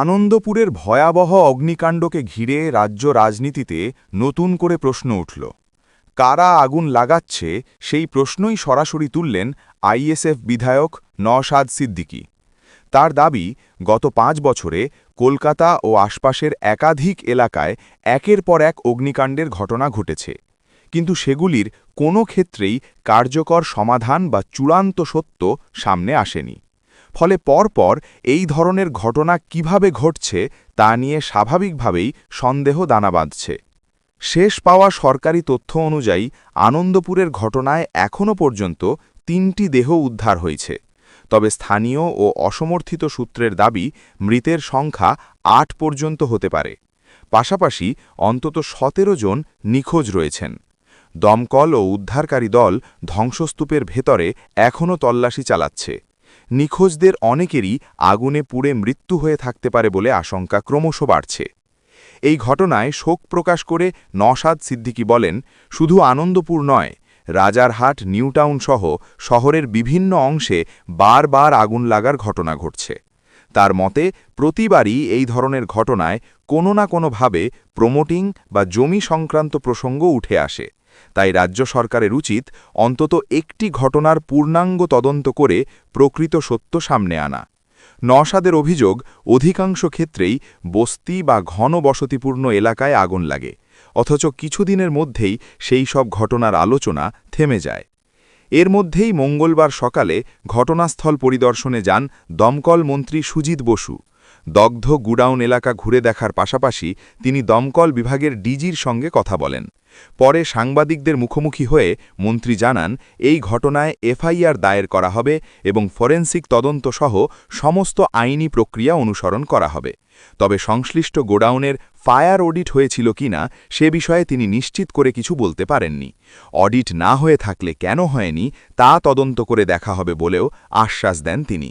আনন্দপুরের ভয়াবহ অগ্নিকাণ্ডকে ঘিরে রাজ্য রাজনীতিতে নতুন করে প্রশ্ন উঠল। কারা আগুন লাগাচ্ছে সেই প্রশ্নই সরাসরি তুললেন আইএসএফ বিধায়ক নওশাদ সিদ্দিকী। তার দাবি, গত পাঁচ বছরে কলকাতা ও আশপাশের একাধিক এলাকায় একের পর এক অগ্নিকাণ্ডের ঘটনা ঘটেছে। কিন্তু সেগুলির কোনো ক্ষেত্রেই কার্যকর সমাধান বা চূড়ান্ত সত্য সামনে আসেনি। ফলে পরপর এই ধরনের ঘটনা কীভাবে ঘটছে তা নিয়ে স্বাভাবিকভাবেই সন্দেহ দানা বাঁধছে। শেষ পাওয়া সরকারি তথ্য অনুযায়ী আনন্দপুরের ঘটনায় এখনও পর্যন্ত তিনটি দেহ উদ্ধার হয়েছে। তবে স্থানীয় ও অসমর্থিত সূত্রের দাবি, মৃতের সংখ্যা আট পর্যন্ত হতে পারে। পাশাপাশি অন্তত সতেরো জন নিখোঁজ রয়েছেন। দমকল ও উদ্ধারকারী দল ধ্বংসস্তূপের ভেতরে এখনও তল্লাশি চালাচ্ছে। নিখোঁজদের অনেকেরই আগুনে পুড়ে মৃত্যু হয়ে থাকতে পারে বলে আশঙ্কা ক্রমশ বাড়ছে। এই ঘটনায় শোক প্রকাশ করে নসাদ সিদ্দিকী বলেন, শুধু আনন্দপুর নয়, রাজারহাট, নিউটাউন সহ শহরের বিভিন্ন অংশে বারবার আগুন লাগার ঘটনা ঘটছে। তার মতে, প্রতিবারই এই ধরনের ঘটনায় কোনো না কোনোভাবে প্রমোটিং বা জমি সংক্রান্ত প্রসঙ্গ উঠে আসে। তাই রাজ্য সরকারের উচিত অন্তত একটি ঘটনার পূর্ণাঙ্গ তদন্ত করে প্রকৃত সত্য সামনে আনা। নসাদের অভিযোগ, অধিকাংশ ক্ষেত্রেই বস্তি বা ঘন বসতিপূর্ণ এলাকায় আগুন লাগে, অথচ কিছুদিনের মধ্যেই সেই সব ঘটনার আলোচনা থেমে যায়। এর মধ্যেই মঙ্গলবার সকালে ঘটনাস্থল পরিদর্শনে যান দমকল মন্ত্রী সুজিত বসু। দগ্ধ গুডাউন এলাকা ঘুরে দেখার পাশাপাশি তিনি দমকল বিভাগের ডিজির সঙ্গে কথা বলেন। পরে সাংবাদিকদের মুখোমুখি হয়ে মন্ত্রী জানান, এই ঘটনায় এফআইআর দায়ের করা হবে এবং ফরেন্সিক তদন্ত সহ সমস্ত আইনি প্রক্রিয়া অনুসরণ করা হবে। তবে সংশ্লিষ্ট গোডাউনের ফায়ার অডিট হয়েছিল কিনা সে বিষয়ে তিনি নিশ্চিত করে কিছু বলতে পারেননি। অডিট না হয়ে থাকলে কেন হয়নি, তা তদন্ত করে দেখা হবে বলেও আশ্বাস দেন তিনি।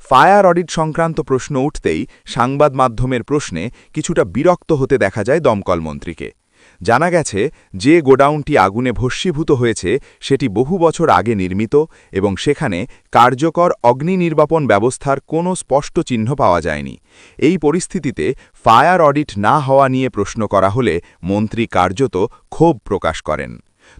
ফায়ার অডিট সংক্রান্ত প্রশ্ন উঠতেই সাংবাদ মাধ্যমের প্রশ্নে কিছুটা বিরক্ত হতে দেখা যায় দমকল মন্ত্রীকে। জানা গেছে, যে গোডাউনটি আগুনে ভস্মীভূত হয়েছে, সেটি বহু বছর আগে নির্মিত এবং সেখানে কার্যকর অগ্নি নির্বাপন ব্যবস্থার কোনো স্পষ্ট চিহ্ন পাওয়া যায়নি। এই পরিস্থিতিতে ফায়ার অডিট না হওয়া নিয়ে প্রশ্ন করা হলে মন্ত্রী কার্যত ক্ষোভ প্রকাশ করেন।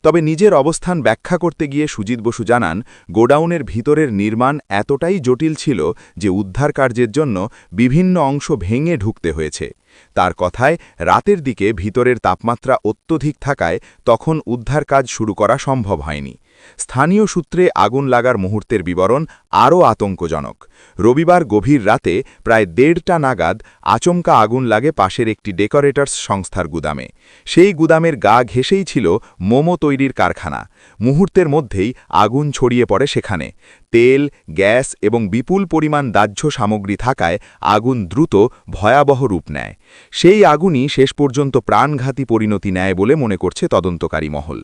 তবে নিজের অবস্থান ব্যাখ্যা করতে গিয়ে সুজিত বসু জানান, গোডাউনের ভিতরের নির্মাণ এতটাই জটিল ছিল যে উদ্ধার কার্যের জন্য বিভিন্ন অংশ ভেঙে ঢুকতে হয়েছে। তার কথায় রাতের দিকে ভিতরের তাপমাত্রা অত্যধিক থাকায় তখন উদ্ধার কাজ শুরু করা সম্ভব হয়নি। স্থানীয় সূত্রে আগুন লাগার মুহূর্তের বিবরণ আরও আতঙ্কজনক। রবিবার গভীর রাতে প্রায় দেড়টা নাগাদ আচমকা আগুন লাগে পাশের একটি ডেকোরেটার্স সংস্থার গুদামে। সেই গুদামের গা ঘেসেই ছিল মোমো তৈরির কারখানা। মুহূর্তের মধ্যেই আগুন ছড়িয়ে পড়ে সেখানে। তেল, গ্যাস এবং বিপুল পরিমাণ দাহ্য সামগ্রী থাকায় আগুন দ্রুত ভয়াবহ রূপ নেয়। সেই আগুনই শেষ পর্যন্ত প্রাণঘাতী পরিণতি নেয় বলে মনে করছে তদন্তকারী মহল।